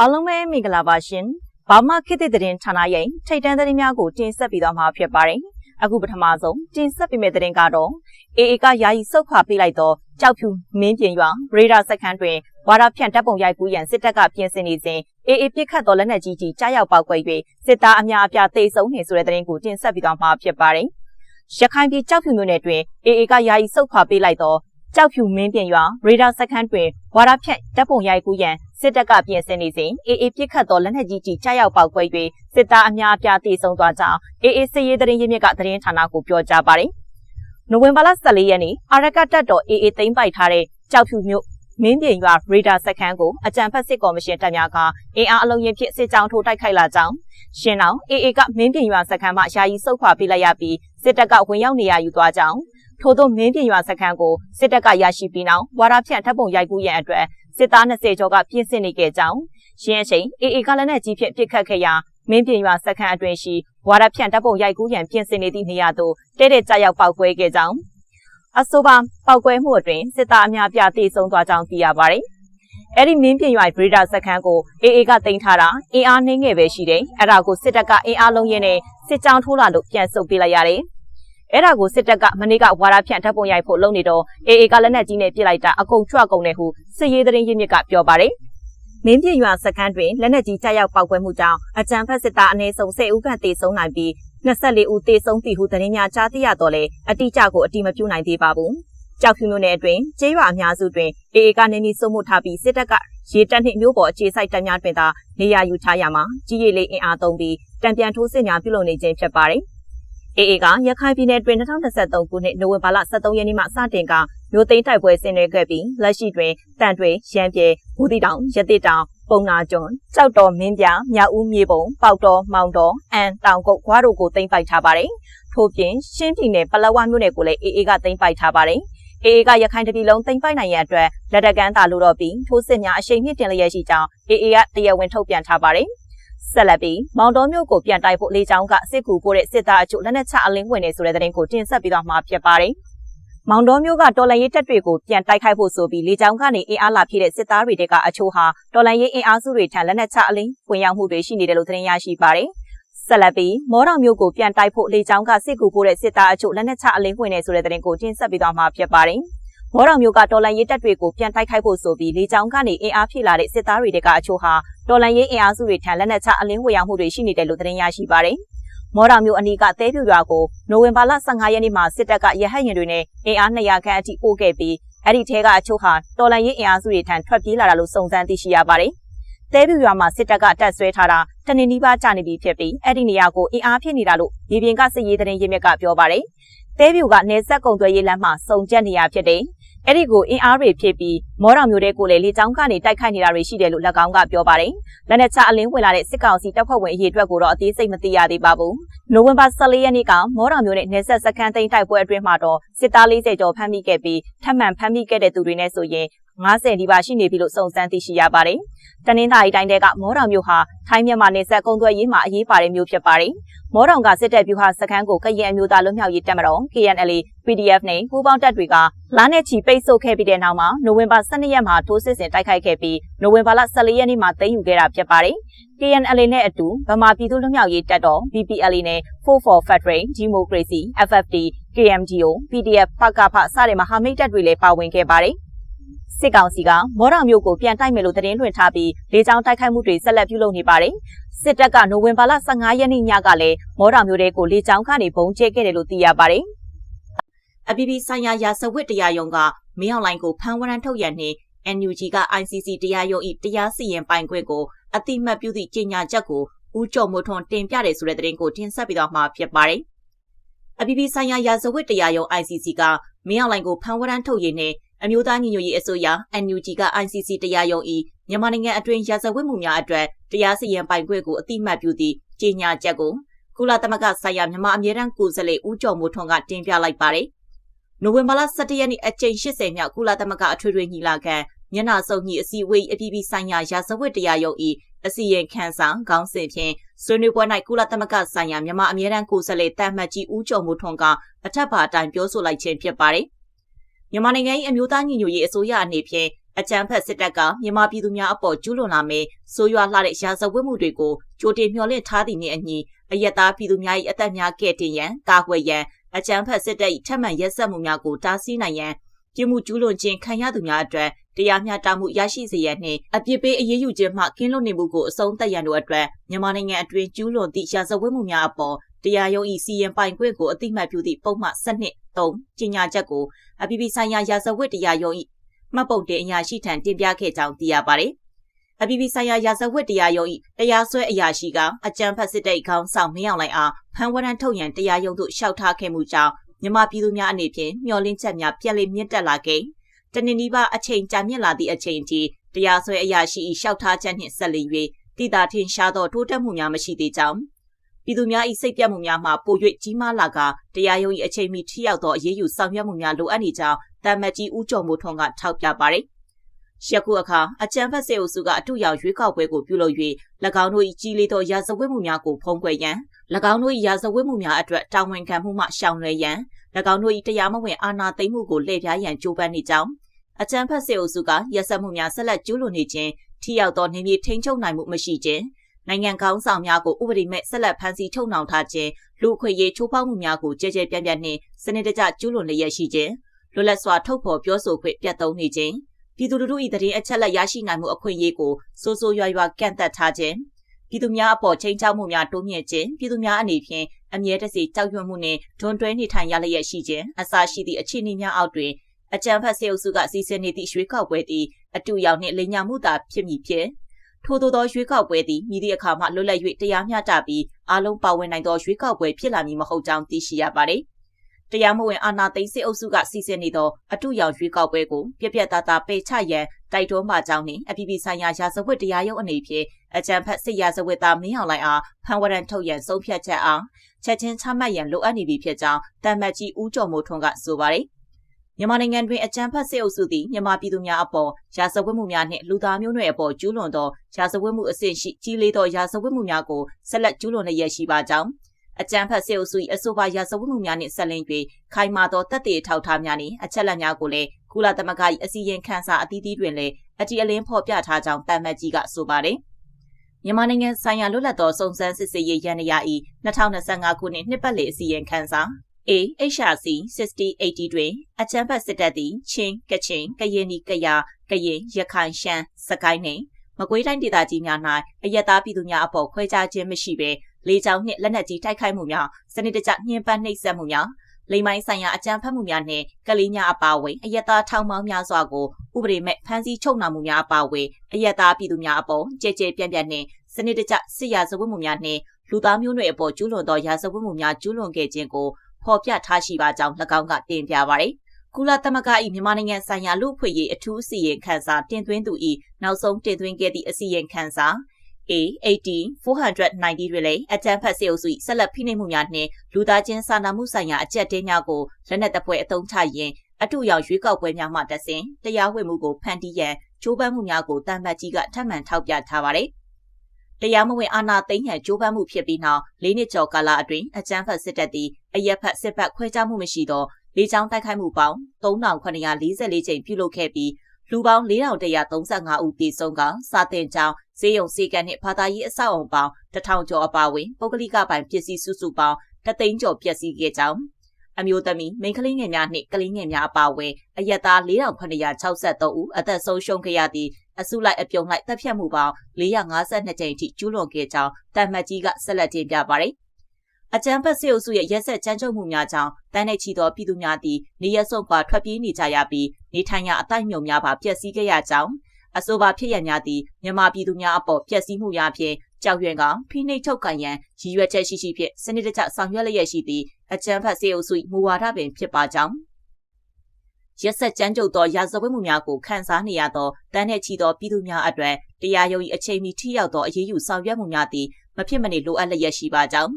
အားလုံးပဲမင်္ဂလာပါရှင်။ဘာမှခေတ်သစ်သတင်းဌာနရဲ့ထိတ်တန်းသတင်းများကိုတင်ဆက်ပေးသွားမှာဖြစ်ပါတယ်။အခုပထမဆုံးတင်ဆက်ပေးမယ့်သတင်းကတော့ AA ကယာယီစုတ်ခွာပေးလိုက်သောကြောက်ဖြူမင်းပြင်ရွာရေဒါစခန်းတွင်ဝါရဖြန့်တပ်ပုံရိုက်ကူးရန်စစ်တပ်ကပြင်ဆင်နေစဉ် AA ပြစ်ခတ်သောလက်နက်ကြီးကြီးကြားရောက်ပောက်ကွဲ၍စစ်သားအများအပြားသေဆုံးနေဆိုတဲ့သတင်းကိုတင်ဆက်ပေးသွားမှာဖြစ်ပါတယ်။ရခိုင်ပြည်ကြောက်ဖြူမြို့နယ်တွင် AA ကယာယီစုတ်ခွာပေးလိုက်သော ကြောက်ဖြူမင်းပြင်ရွာရေဒါစခန်းတွင်ဝါရဖြန့်တပ်ပုံရိုက်ကူးရန်စစ်တပ်ကပြင်ဆင်နေစဉ်အေအေပြစ်ခတ်သောလက်နက်ကြီးကြီးကြားရောက်ပေါက်ကွဲ၍စစ်သားအများအပြားသေဆုံးသွားကြောင်းအေအေစစ်ရေးသတင်းရင်းမြစ်ကသတင်းဌာနကိုပြောကြားပါတယ်။နိုဝင်ဘာလ14ရက်နေ့အာရကတပ်တော်အေအေသိမ်းပိုက်ထားတဲ့ကြောက်ဖြူမြို့မင်းပြင်ရွာရေဒါစခန်းကိုအကြံဖက်စစ်ကော်မရှင်တပ်များကအင်အားအလုံးရင်ဖြင့်စစ်ကြောင်းထိုးတိုက်ခိုက်လာကြောင်းရှင်းအောင်အေအေကမင်းပြင်ရွာစခန်းမှယာယီစုခွာပေးလိုက်ရပြီးစစ်တပ်ကဝင်ရောက်နေရယူသွားကြောင်း ထို့သောမင်းပြင်ရွာစခန်းကိုစစ်တပ်ကရရှိပြီးနောက်ဝါရဖြန့်တပ်ပုံရိုက်ကူးရန်အတွက်စစ်သား20ကျော်ကပြင်ဆင်နေခဲ့ကြောင်းရှင်းအချိန်အေအေကလည်းနဲ့ကြီးဖြင့်ပြစ်ခတ်ခဲ့ရာမင်းပြင်ရွာစခန်းအတွင်းရှိဝါရဖြန့်တပ်ပုံရိုက်ကူးရန်ပြင်ဆင်နေသည့်နေရာသို့တဲတဲ့ကြရောက်ပောက်ကွဲခဲ့ကြောင်းအဆိုပါပောက်ကွဲမှုအတွင်းစစ်သားအများပြားတေဆုံးသွားကြောင်းသိရပါတယ်။အဲ့ဒီမင်းပြင်ရွာဘရီဒါစခန်းကိုအေအေကတင်ထားတာအင်အားနှင်းငယ်ပဲရှိတယ်။အဲ့ဒါကိုစစ်တပ်ကအင်အားလုံးရင်းနဲ့စစ်ကြောင်းထိုးလာလို့ပြန်ဆုတ်ပေးလိုက်ရတယ်။ အဲ့ဒါကိုစစ်တပ်ကမနေ့ကဝါရဖြန့်ဓာတ်ပုံရိုက်ဖို့လုပ်နေတော့အေအေကလက်နက်ကြီးနဲ့ပြစ်လိုက်တာအကုန်ချွတ်ကုန်တယ်ဟုစစ်ရေးသတင်းရင်းမြစ်ကပြောပါတယ်။မင်းပြရွာစခန်းတွင်လက်နက်ကြီးကြားရောက်ပောက်ကွဲမှုကြောင့်အကြံဖက်စစ်သားအနည်းဆုံး10ဦးခန့်သေဆုံးနိုင်ပြီး24ဦးသေဆုံးပြီဟုသတင်းများကြားသိရတော့လေအတိအကျကိုအတိမပြုနိုင်သေးပါဘူး။ကြောက်ဖြူမြို့နယ်အတွင်းကျေးရွာအများစုတွင်အေအေကနေမီစုံမှုထားပြီးစစ်တပ်ကရေတပ်နှင့်မျိုးပေါ်အခြေစိုက်တပ်များတွင်သာနေရာယူထားရမှာကြီးရီလေးအင်အားသုံးပြီးတံပြန်ထိုးစစ်များပြုလုပ်နေခြင်းဖြစ်ပါတယ်။ AA ကရခိုင်ပြည်နယ်တွင်2023ခုနှစ်နိုဝင်ဘာလ23ရက်နေ့မှစတင်ကမြို့သိမ်းတိုက်ပွဲဆင်နွှဲခဲ့ပြီးလက်ရှိတွင်တန်တွေရန်ပြဲဘူးတီတောင်ရတိတောင်ပုံနာကျွန်းကြောက်တော်မင်းပြမြောက်ဦးမြေပုံပေါက်တော်မောင်တော်အန်တောင်ကုတ်ခွားတို့ကိုသိမ်းပိုက်ထားပါတယ်။ထို့ပြင်ရှင်းပြည်နယ်ပလက်ဝမြို့နယ်ကိုလည်း AA ကသိမ်းပိုက်ထားပါတယ်။ AA ကရခိုင်တပြည်လုံးသိမ်းပိုက်နိုင်ရန်အတွက်လက်တကမ်းသာလို့တော့ပြီးထိုးစစ်များအရှိန်မြင့်တင်လျက်ရှိကြောင်း AA ကတရားဝင်ထုတ်ပြန်ထားပါတယ်။ ဆက်လက်ပြီးမောင်တော်မြို့ကိုပြန်တိုက်ဖို့လေကြောင်းကစစ်ကူပို့တဲ့စစ်သားအချို့လက်နက်ချအလင်းဝင်နေဆိုတဲ့သတင်းကိုတင်ဆက်ပြီးတော့မှာဖြစ်ပါတယ်။မောင်တော်မြို့ကတော်လန်ရေးတပ်တွေကိုပြန်တိုက်ခိုက်ဖို့ဆိုပြီးလေကြောင်းကနေအင်အားလာပြည့်တဲ့စစ်သားတွေကအချို့ဟာတော်လန်ရေးအင်အားစုတွေထံလက်နက်ချအလင်းဝင်ရောက်မှုတွေရှိနေတယ်လို့သတင်းရရှိပါတယ်။ဆက်လက်ပြီးမော်တော်မြို့ကိုပြန်တိုက်ဖို့လေကြောင်းကစစ်ကူပို့တဲ့စစ်သားအချို့လက်နက်ချအလင်းဝင်နေဆိုတဲ့သတင်းကိုတင်ဆက်ပြီးတော့မှာဖြစ်ပါတယ်။မော်တော်မျိုးကတော်လန်ရေးတပ်တွေကိုပြန်တိုက်ခိုက်ဖို့ဆိုပြီးလေကြောင်းကနေအင်အားဖြည့်လာတဲ့စစ်သားတွေကအချို့ဟာ တော်လန်ရေးအင်အားစုတွေထံလက်နက်ချအလင်းဝေရောက်မှုတွေရှိနေတယ်လို့သတင်းရရှိပါတယ်။မော်တော်မျိုးအနီးကသဲပြူရွာကိုနိုဝင်ဘာလ15ရက်နေ့မှာစစ်တပ်ကရဟတ်ရင်တွေနဲ့အင်အား200ခန့်အထိပို့ခဲ့ပြီးအဲ့ဒီထဲကအချို့ဟာတော်လန်ရေးအင်အားစုတွေထံထွက်ပြေးလာတာလို့စုံစမ်းသိရှိရပါတယ်။သဲပြူရွာမှာစစ်တပ်ကတပ်ဆွဲထားတာတနင်္လာနေ့ကြာနေပြီဖြစ်ပြီးအဲ့ဒီနေရာကိုအင်အားဖြည့်နေတာလို့မြေပြင်ကစစ်ရေးသတင်းရင်းမြစ်ကပြောပါတယ်။သဲပြူကနေဆက်ကုံသွဲရေးလမ်းမှာစုံကျက်နေရဖြစ်တယ်။ အဲ့ဒီကိုအင်အားတွေဖြစ်ပြီးမောတော်မျိုးတွေကိုလည်းလေကြောင်းကနေတိုက်ခိုက်နေတာတွေရှိတယ်လို့၎င်းကပြောပါတယ်။လက်နက်ချအလင်းဝင်လာတဲ့စစ်ကောင်စီတပ်ဖွဲ့ဝင်အရေးအတွက်ကိုတော့အသေးစိတ်မသိရသေးပါဘူး။နိုဝင်ဘာ14ရက်နေ့ကမောတော်မျိုးနဲ့နေဆက်စခန်းသိမ်းတိုက်ပွဲအတွင်းမှာတော့စစ်သား40ကျော်ဖမ်းမိခဲ့ပြီးထပ်မံဖမ်းမိခဲ့တဲ့သူတွေနဲ့ဆိုရင် 90ဒီပါရှိနေပြီလို့စုံစမ်းသိရှိရပါတယ်။တနင်္သာရီတိုင်းတဲကမောတော်မျိုးဟာထိုင်းမြန်မာနယ်စပ်ကုန်းသွယ်ရေးမှာအရေးပါတဲ့မျိုးဖြစ်ပါတယ်။မောတော်ကစစ်တပ်ဗျူဟာစခန်းကိုကရင်အမျိုးသားလွတ်မြောက်ရေးတပ်မတော် KNL PDF နဲ့ပူးပေါင်းတပ်တွေကလာနဲ့ချီပိတ်ဆို့ခဲ့ပြီးတဲ့နောက်မှာနိုဝင်ဘာ12ရက်မှာထိုးစစ်ဆင်တိုက်ခိုက်ခဲ့ပြီးနိုဝင်ဘာလ14ရက်နေ့မှာသိမ်းယူခဲ့တာဖြစ်ပါတယ်။ KNL နဲ့အတူဗမာပြည်သူ့လွတ်မြောက်ရေးတပ်တော် BPL နဲ့ Four for Federal Democracy FFD KMGO PDF ဖကဖစတဲ့မဟာမိတ်တပ်တွေလည်းပါဝင်ခဲ့ပါတယ်။ စစ်ကောင်စီကမော်တော်မျိုးကိုပြန်တိုက်မယ်လို့သတင်းလွှင့်ထားပြီးလေကြောင်းတိုက်ခိုက်မှုတွေဆက်လက်ပြုလုပ်နေပါတယ်။စစ်တပ်ကနိုဝင်ဘာလ15ရက်နေ့ညကလည်းမော်တော်မျိုးတွေကိုလေကြောင်းကနေဘုံကျဲခဲ့တယ်လို့သိရပါတယ်။အပြည်ပြည်ဆိုင်ရာရာဇဝတ်တရားရုံးကမင်းအောင်လှိုင်ကိုဖမ်းဝရမ်းထုတ်ရန်နှင့် NUG က ICC တရားရုံး၏တရားစီရင်ပိုင်ခွင့်ကိုအတိမတ်ပြုသည့်ကြေညာချက်ကိုဦးကျော်မိုးထွန်းတင်ပြတယ်ဆိုတဲ့သတင်းကိုတင်ဆက်ပြီးတော့မှာဖြစ်ပါတယ်။အပြည်ပြည်ဆိုင်ရာရာဇဝတ်တရားရုံး ICC ကမင်းအောင်လှိုင်ကိုဖမ်းဝရမ်းထုတ်ရင်းနဲ့ အမျိုးသားညီညွတ်ရေးအစိုးရ NUG က ICC တရားရုံး၏မြန်မာနိုင်ငံအတွင်းရာဇဝတ်မှုများအတွက်တရားစီရင်ပိုင်ခွင့်ကိုအတိမတ်ပြုသည့်ကြေညာချက်ကိုကုလသမဂ္ဂဆိုင်ရာမြန်မာအမြဲတမ်းကိုယ်စားလှယ်ဦးကျော်မိုးထွန်းကတင်ပြလိုက်ပါတယ်။နိုဝင်ဘာလ17ရက်နေ့အကြိမ်80မြောက်ကုလသမဂ္ဂအထွေထွေညီလာခံမျက်နှာစုံညီအစည်းအဝေးအပြည်ပြည်ဆိုင်ရာရာဇဝတ်တရားရုံး၏အစီရင်ခံစာခေါင်းစဉ်ဖြင့်ဆွေးနွေးပွဲ၌ကုလသမဂ္ဂဆိုင်ရာမြန်မာအမြဲတမ်းကိုယ်စားလှယ်တာမှတ်ကြီးဦးကျော်မိုးထွန်းကအထက်ပါအတိုင်းပြောဆိုလိုက်ခြင်းဖြစ်ပါတယ်။ မြန်မာနိုင်ငံ၏အမျိုးသားညီညွတ်ရေးအစိုးရအနေဖြင့်အကြမ်းဖက်စစ်တပ်ကမြန်မာပြည်သူများအပေါ်ကျူးလွန်လာမယ့်ဆိုးရွားလှတဲ့ရာဇဝတ်မှုတွေကိုကြိုတင်မျှော်လင့်ထားသည့်နေ့အညီအယက်သားပြည်သူများ၏အသက်များကဲ့တင်ရန်ကာကွယ်ရန်အကြမ်းဖက်စစ်တပ်၏ထက်မှန်ရက်စက်မှုများကိုတားဆီးနိုင်ရန်ပြမှုကျူးလွန်ခြင်းခံရသူများအတွက်တရားမျှတမှုရရှိစေရန်နှင့်အပြစ်ပေးအရေးယူခြင်းမှကင်းလွတ်နေမှုကိုအဆုံးသတ်ရန်တို့အတွက်မြန်မာနိုင်ငံအတွင်းကျူးလွန်သည့်ရာဇဝတ်မှုများအပေါ်တရားရုံး၏စီရင်ပိုင်ခွင့်ကိုအတိမတ်ပြုသည့်ပုံမှန်စနစ် 3ကျညာချက်ကိုအပြည်ပြည်ဆိုင်ရာရာဇဝတ်တရားရုံး၏မှတ်ပုံတင်အရာရှိထံတင်ပြခဲ့ကြောင်းသိရပါတယ်။အပြည်ပြည်ဆိုင်ရာရာဇဝတ်တရားရုံး၏တရားစွဲအရာရှိကအကြံဖတ်စစ်တဲ့ခေါင်းဆောင်မင်းအောင်လှိုင်အားဖမ်းဝရမ်းထုတ်ရန်တရားရုံးသို့လျှောက်ထားခဲ့မှုကြောင့်မြန်မာပြည်သူများအနေဖြင့်မျှော်လင့်ချက်များပြက်လက်မြင့်တက်လာခဲ့တနင်္နီးပါအချိန်ကြာမြင့်လာသည့်အချိန်ထိတရားစွဲအရာရှိ၏လျှောက်ထားချက်နှင့်ဆက်လက်၍တည်တာထင်ရှားသောတိုးတက်မှုများမရှိသေးကြောင်း ပြည်သူများ၏စိတ်ပြတ်မှုများမှပို၍ကြီးမားလာကတရားရုံး၏အချိန်မီထိရောက်သောအရေးယူဆောင်ရွက်မှုများလိုအပ်နေကြောင်းတမတ်ကြီးဦးကျော်မိုးထွန်းကထောက်ပြပါရယ်။ယခုအခါအကြံဖက်စေအုပ်စုကအတူရောက်ရွေးကောက်ပွဲကိုပြုလုပ်၍၎င်းတို့၏ကြီးလေးသောရာဇဝတ်မှုများကိုဖုံးကွယ်ရန်၎င်းတို့၏ရာဇဝတ်မှုများအတွက်တာဝန်ခံမှုမှရှောင်လွှဲရန်၎င်းတို့၏တရားမဝင်အာဏာသိမ်းမှုကိုလှည့်ပြားရန်ကြိုးပမ်းနေကြောင်းအကြံဖက်စေအုပ်စုကရက်စက်မှုများဆက်လက်ကျူးလွန်နေခြင်းထိရောက်သောနေမြေထိန်းချုပ်နိုင်မှုမရှိခြင်း နိုင်ငံကောင်းဆောင်များကိုဥပဒေမဲ့ဆက်လက်ဖမ်းဆီးထုတ်နှောင်ထားခြင်းလူခွေရေးချိုးဖောက်မှုများကိုကြဲကြဲပြန့်ပြန့်နှင့်စနစ်တကျကျူးလွန်လျက်ရှိခြင်းလွတ်လပ်စွာထုတ်ဖော်ပြောဆိုခွင့်ပြတ်သုံးနေခြင်းပြည်သူလူထု၏တရင်အချက်လက်ရရှိနိုင်မှုအခွင့်အရေးကိုစိုးစိုးရွားရွားကန့်သက်ထားခြင်းပြည်သူများအပေါ်ချိန်ချောက်မှုများတိုးမြင့်ခြင်းပြည်သူများအနေဖြင့်အမြဲတစေကြောက်ရွံ့မှုနှင့်ဒွန်တွဲနေထိုင်ရလျက်ရှိခြင်းအစရှိသည့်အခြေအနေများအောက်တွင်အကြံဖတ်စေအုပ်စုကစီစဉ်နေသည့်ရွေးကောက်ပွဲသည်အတူရောက်နှင့်လိမ်ညာမှုသာဖြစ်မည်ဖြစ် ထို့သောသောရွေးကောက်ပွဲသည်မြည်သည့်အခါမှလွတ်လပ်၍တရားမျှတပြီးအားလုံးပါဝင်နိုင်သောရွေးကောက်ပွဲဖြစ်လာမည်မဟုတ်ကြောင်းသိရှိရပါသည်။တရားမဝင်အာဏာသိမ်းစစ်အုပ်စုကစီစဉ်နေသောအတူရောက်ရွေးကောက်ပွဲကိုပြပြသားသားပယ်ချရန်တိုက်တွန်းမှကြောင်းနှင့်အပြည်ပြည်ဆိုင်ရာရာဇဝတ်တရားရုံးအနေဖြင့်အကြံဖတ်စစ်ရာဇဝတ်သားမင်းအောင်လှိုင်အားဖန်ဝရန်ထုတ်ရန်ဆုံးဖြတ်ချက်အောင်ချက်ချင်းချမှတ်ရန်လိုအပ်နေပြီဖြစ်ကြောင်းတမ္မတ်ကြီးဦးကျော်မိုးထွန်းကဆိုပါတယ်။ မြန်မာနိုင်ငံတွင်အကြမ်းဖက်စစ်အုပ်စုသည်မြန်မာပြည်သူများအပေါ်ရာဇဝတ်မှုများနှင့်လူသားမျိုးနွယ်အပေါ်ကျူးလွန်သောရာဇဝတ်မှုအဆင့်ရှိကြီးလေးသောရာဇဝတ်မှုများကိုဆက်လက်ကျူးလွန်လျက်ရှိပါကြောင်းအကြံဖတ်စစ်အုပ်စု၏အဆိုပါရာဇဝတ်မှုများနှင့်ဆက်လင်း၍ခိုင်မာသောတပ်တွေထောက်ထားများနှင့်အချက်လက်များကိုလည်းကုလသမဂ္ဂ၏အစည်းအဝေးခန်းစာအသီးသီးတွင်လည်းအတီအလင်းဖော်ပြထားကြောင်းတမ္မတ်ကြီးကဆိုပါတယ်မြန်မာနိုင်ငံဆိုင်ရာလွတ်လပ်သောစုံစမ်းစစ်ဆေးရေးရန်ရာ၏2025ခုနှစ်နှစ်ပတ်လည်အစည်းအဝေးခန်းစာ AHRC 6080တွင်အချမ်းဖတ်စစ်တပ်သည်ချင်းကချင်ကရင်နီကယာကရင်ရခိုင်ရှမ်းစကိုင်းနှင့်မကွေးတိုင်းဒေသကြီးများ၌အယက်သားပြည်သူများအပေါ်ခွဲခြားခြင်းမရှိဘဲလေကြောင်းနှင့်လက်နက်ကြီးတိုက်ခိုက်မှုများစနစ်တကျညှဉ်းပန်းနှိပ်စက်မှုများလိမ်မိုင်းဆိုင်ရာအကြမ်းဖက်မှုများနှင့်ကလေးများအပါအဝင်အယက်သားထောင်ပေါင်းများစွာကိုဥပဒေမဲ့ဖမ်းဆီးချုပ်နှောင်မှုများအပါအဝင်အယက်သားပြည်သူများအပေါ်ကြဲကြဲပြန့်ပြန့်နှင့်စနစ်တကျစစ်ရာဇဝတ်မှုများနှင့်လူသားမျိုးနွယ်အပေါ်ကျူးလွန်သောရာဇဝတ်မှုများကျူးလွန်ခဲ့ခြင်းကို ဖော်ပြထားရှိပါကြောင်း၎င်းကတင်ပြပါရယ်ကုလသမဂ္ဂ၏မြန်မာနိုင်ငံဆိုင်ရာလူ့အဖွဲ့ရေးအထူးအစီရင်ခံစာတင်သွင်းသူ၏နောက်ဆုံးတင်သွင်းခဲ့သည့်အစီရင်ခံစာ A80 490တွင်လည်းအကြမ်းဖက်စေအုပ်စု၏ဆက်လက်ဖိနှိပ်မှုများနှင့်လူသားချင်းစာနာမှုဆိုင်ရာအကြက်တဲများကိုလက်နက်တပ်ဖွဲ့အုံချရင်းအတူရောက်ရွေးကောက်ပွဲများမှတဆင်တရားဝင်မှုကိုဖန်တီးရန်ကြိုးပမ်းမှုများကိုတန်ပတ်ကြီးကထပ်မံထောက်ပြထားပါသည် တရားမဝင်အာဏာသိမ်းရန်ကြိုးပမ်းမှုဖြစ်ပြီးနောက်၄နှစ်ကျော်ကာလအတွင်းအကြမ်းဖက်စစ်တပ်သည်အရက်ဖက်စစ်ဘက်ခွဲခြားမှုမရှိသောလေကြောင်းတိုက်ခိုက်မှုပေါင်း3944ကြိမ်ပြုလုပ်ခဲ့ပြီးလူပေါင်း4135ဦးသေဆုံးကစာတင်ကြောင်းဈေးရုံစေကန်နှင့်ဘာသာရေးအဆောက်အုံပေါင်း1000ကျော်အပါအဝင်ပုဂ္ဂလိကပိုင်ပစ္စည်းစုစုပေါင်းတသိန်းကျော်ပျက်စီးခဲ့ကြောင်း အမျိုးသမီးမိန်းကလေးငယ်များနှင့်ကလေးငယ်များအပါအဝင်အရက်သား4963ဦးအသက်ဆုံးရှုံးခဲ့ရသည့်အစုလိုက်အပြုံလိုက်တပ်ဖြတ်မှုပေါင်း452ကြိမ်အထိကျူးလွန်ခဲ့ကြောင်းတမ်မတ်ကြီးကဆက်လက်တင်ပြပါတယ်။အကြမ်းဖက်စစ်အုပ်စုရဲ့ရက်ဆက်ကြမ်းကြုတ်မှုများကြောင့်တန်းနဲ့ချီသောပြည်သူများသည်နေရဆုံခွာထွက်ပြေးနေကြရပြီးနေထိုင်ရာအတိုင်းမြုံများပါပျက်စီးခဲ့ရကြောင်းအဆိုပါဖြစ်ရများသည့်မြန်မာပြည်သူများအပေါ်ပျက်စီးမှုများဖြင့် ကြောက်ရွံ့ကဖိနှိပ်ချုပ်ကန်ရန်ရည်ရွယ်ချက်ရှိရှိဖြင့်စနစ်တကျဆောင်ရွက်လျက်ရှိသည့်အကြမ်းဖက်စေအုပ်စုမူဝါဒပင်ဖြစ်ပါကြောင်းရက်ဆက်ကြမ်းကြုတ်သောရာဇဝတ်မှုများကိုခန်းစားနေရသောတန်းနဲ့ချီသောပြည်သူများအတွက်တရားရုံး၏အချိန်မီထိရောက်သောအရေးယူဆောင်ရွက်မှုများသည်မဖြစ်မနေလိုအပ်လျက်ရှိပါကြောင်း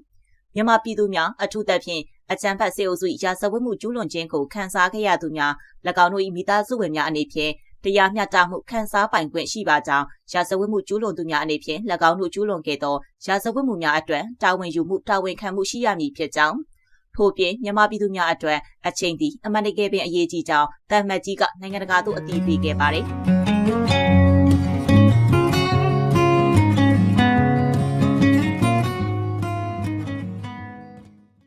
မြန်မာပြည်သူများအထူးသဖြင့်အကြမ်းဖက်စေအုပ်စုရာဇဝတ်မှုကျူးလွန်ခြင်းကိုခန်းစားခဲ့ရသူများ၎င်းတို့၏မိသားစုဝင်များအနေဖြင့် တရားမျှတမှုခန်းစားပိုင်ခွင့်ရှိပါကြောင်းရာဇဝတ်မှုကျူးလွန်သူများအနေဖြင့်၎င်းတို့ကျူးလွန်ခဲ့သောရာဇဝတ်မှုများအတွက်တာဝန်ယူမှုတာဝန်ခံမှုရှိရမည်ဖြစ်ကြောင်းထို့ပြင်မြန်မာပြည်သူများအတွက်အချိန်သည်အမှန်တကယ်ပင်အရေးကြီးကြောင်းတမ်မတ်ကြီးကနိုင်ငံတကာသို့အတည်ပြုခဲ့ပါတယ်။။